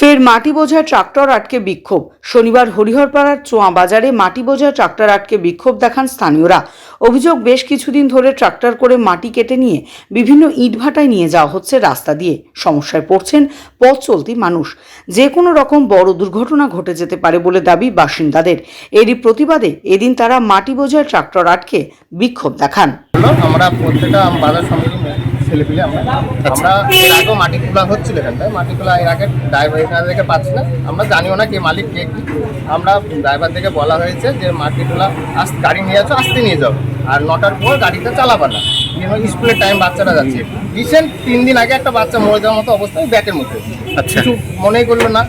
ফের মাটি বোঝা ট্রাক্টর আটকে বিক্ষোভ। শনিবার হরিহরপাড়ার চোয়া বাজারে মাটি বোঝা ট্রাক্টর আটকে বিক্ষোভ দেখান স্থানীয়রা। অভিযোগ, বেশ কিছুদিন ধরে ট্রাক্টর করে মাটি কেটে নিয়ে বিভিন্ন ইটভাটায় নিয়ে যাওয়া হচ্ছে রাস্তা দিয়ে। সমস্যায় পড়ছেন পথ চলতি মানুষ। যে কোনো রকম বড় দুর্ঘটনা ঘটে যেতে পারে বলে দাবি বাসিন্দাদের। এরই প্রতিবাদে এদিন তারা মাটি বোঝায় ট্রাক্টর আটকে বিক্ষোভ দেখান। আমরা প্রত্যেকটা বাজার সমিতি ছেলেপিলে আমরা। আমরা এর আগেও মাটি তোলা হচ্ছিল এখানটায়। মাটি তোলা এর আগে ড্রাইভার এখানে থেকে পাচ্ছি না। আমরা জানিও না কে মালিক কে কি। আমরা ড্রাইভার থেকে বলা হয়েছে যে মাটি তোলা আস গাড়ি নিয়ে আসো আসতে নিয়ে যাও। আর নটার পর গাড়িটা চালাবা না। স্কুলের টাইম বাচ্চারা যাচ্ছে। রিসেন্ট তিন দিন আগে একটা বাচ্চা মরে যাওয়ার মতো অবস্থায় ব্যাটের মধ্যে। আচ্ছা। কিছু মনেই করল না।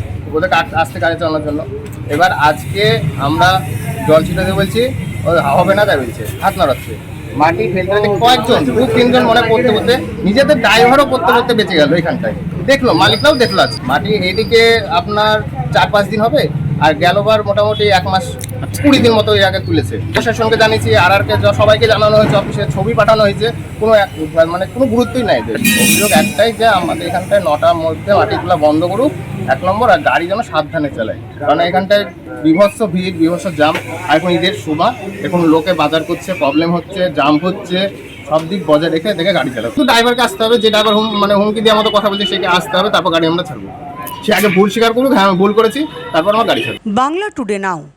আস- আসতে গাড়ি চালানোর জন্য। এবার আজকে আমরা জল ছিটাতে বলছি। ও হবে না তাই বলছে। হাত নাড়াচ্ছে। মাটি ফেলতে ফেলতে কয়েকজন, দু, তিনজন মনে করতে করতে নিজেদের ড্রাইভারও করতে করতে বেঁচে গেল এখানটায়। দেখল, মালিকরাও দেখল আছে মাটি এদিকে আপনার চার পাঁচ দিন হবে, আর গেলবার মোটামুটি এক মাস কুড়ি দিন মতো এর আগে তুলেছে। প্রশাসনকে জানিয়েছি আর আর সবাইকে জানানো হয়েছে, অফিসে ছবি পাঠানো হয়েছে। কোনো এক- মানে কোনো গুরুত্বই নাই এদের। অভিযোগ একটাই যে আমাদের এখানটায় নটার মধ্যে মাটিগুলো বন্ধ করুক, এক নম্বর, আর গাড়ি যেন সাবধানে চালায়। কারণ এখানটায় বিভৎস ভিড়, বিভৎস জাম, আর এখন ঈদের সময় এখন লোকে বাজার করছে প্রবলেম হচ্ছে জাম হচ্ছে, সব দিক বজায় রেখে দেখে গাড়ি চালাবে তো ড্রাইভারকে আসতে হবে, যে ড্রাইভার হুম মানে হুমকি দিয়ে আমাদের কথা বলছে, সেকে আসতে হবে, তারপর গাড়ি আমরা ছাড়বো। সে আগে ভুল স্বীকার করুক হ্যাঁ আমি ভুল করেছি, তারপর আমার গাড়ি ছাড়বো। বাংলা টুডে নাও